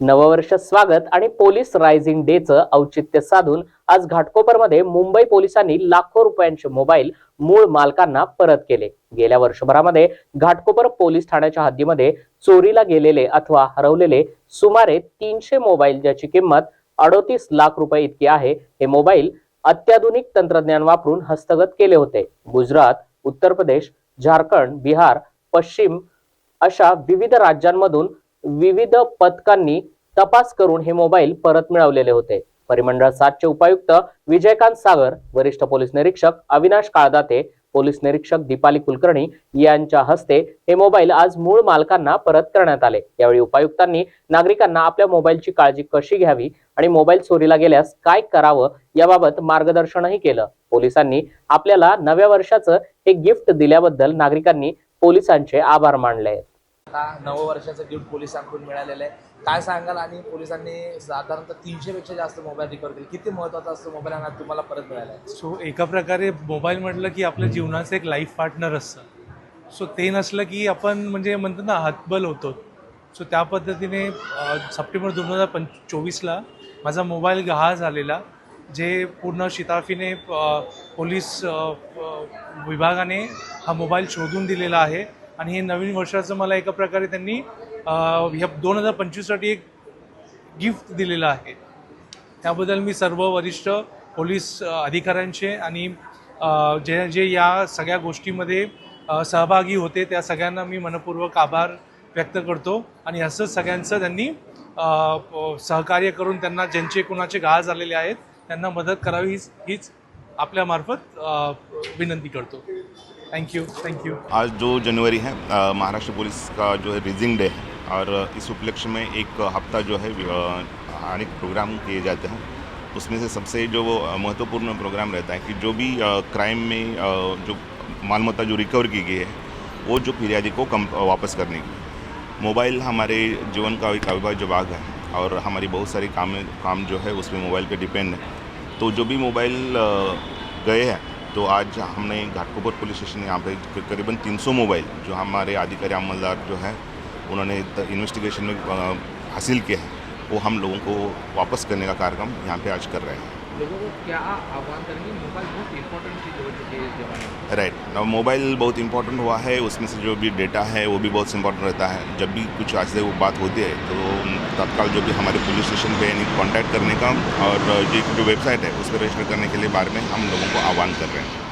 नववर्ष स्वागत आणि पोलीस रायझिंग डेचं औचित्य साधून आज घाटकोपरमध्ये मुंबई पोलिसांनी लाखो रुपयांचे मोबाईल मूळ मालकांना परत केले. गेल्या वर्षभरामध्ये घाटकोपर पोलीस ठाण्याच्या हद्दीमध्ये चोरीला गेलेले अथवा हरवलेले सुमारे तीनशे मोबाईल ज्याची किंमत अडोतीस लाख रुपये इतकी आहे हे मोबाईल अत्याधुनिक तंत्रज्ञान वापरून हस्तगत केले होते. गुजरात उत्तर प्रदेश झारखंड बिहार पश्चिम अशा विविध राज्यांमधून विविध पथकांनी तपास करून हे मोबाईल परत मिळवलेले होते. परिमंडळ सातचे उपायुक्त विजयकांत सागर वरिष्ठ पोलीस निरीक्षक अविनाश काळदाते पोलीस निरीक्षक दीपाली कुलकर्णी यांच्या हस्ते हे मोबाईल आज मूळ मालकांना परत करण्यात आले. यावेळी उपायुक्तांनी नागरिकांना आपल्या मोबाईलची काळजी कशी घ्यावी आणि मोबाईल चोरीला गेल्यास काय करावं याबाबत मार्गदर्शनही केलं. पोलिसांनी आपल्याला नव्या वर्षाचं हे गिफ्ट दिल्याबद्दल नागरिकांनी पोलिसांचे आभार मानले. आहेत आता नववर्षाचं गिफ्ट पोलिसांकडून मिळालेलं आहे. काय सांगाल? आणि पोलिसांनी साधारणतः तीनशेपेक्षा जास्त मोबाईल रिकवर केले. किती महत्त्वाचा असतो मोबाईल आणि तुम्हाला परत मिळाला आहे? सो एका प्रकारे मोबाईल म्हटलं की आपल्या जीवनाचं एक लाईफ पार्टनर असतं. सो ते नसलं की आपण म्हणजे म्हणतो ना हातबल होतो. सो त्या पद्धतीने सप्टेंबर दोन हजार पंच चोवीसला माझा मोबाईल गहाळ झालेला जे पूर्ण शिताफीने पोलीस विभागाने हा मोबाईल शोधून दिलेला आहे. आणि हे नवीन वर्षाचं मला एका प्रकारे त्यांनी ह्या दोन हजार पंचवीससाठी एक गिफ्ट दिलेलं आहे. त्याबद्दल मी सर्व वरिष्ठ पोलीस अधिकाऱ्यांचे आणि जे जे या सगळ्या गोष्टीमध्ये सहभागी होते त्या सगळ्यांना मी मनपूर्वक आभार व्यक्त करतो. आणि असंच सगळ्यांचं त्यांनी सहकार्य करून त्यांना ज्यांचे कुणाचे घाळ झालेले आहेत त्यांना मदत करावी हीच हीच आपल्यामार्फत विनंती करतो. थँक्यू यू आज जो जनवरी है महाराष्ट्र पुलिस का जो है रिजिंग डे है, और इस उपलक्ष्य में एक हफ़्ता जो है अनेक प्रोग्राम किए जाते हैं। उसमें से सबसे जो महत्वपूर्ण प्रोग्राम रहता है कि जो भी क्राइम में जो मालमत्ता जो रिकवर की गई है, वो जो फिरियादी को कम वापस करने की। मोबाइल हमारे जीवन का एक अविभाज्य भाग है, और हमारी बहुत सारी काम काम जो है, उसमें मोबाइल पे डिपेंड है। तो जो भी मोबाइल गए हैं तो आज हमने घाटकोपर पुलिस स्टेशन यहाँ पे करीबन 300 मोबाइल जो हमारे अधिकारी अमलदार जो हैं, उन्होंने इन्वेस्टिगेशन में हासिल किए हैं, वो हम लोगों को वापस करने का कार्यक्रम यहाँ पे आज कर रहे हैं। राइट अब मोबाइल बहुत इंपॉर्टेंट हुआ है, उसमें से जो भी डेटा है, वो भी बहुत इंपॉर्टेंट रहता है। जब भी कुछ आज वो बात होती है तो तत्काल जो भी हमारे पुलिस स्टेशन पे यानी कॉन्टैक्ट करने का और जो वेबसाइट है, उस पर रजिस्टर करने के लिए बारे में हम लोगों को आह्वान कर रहे हैं।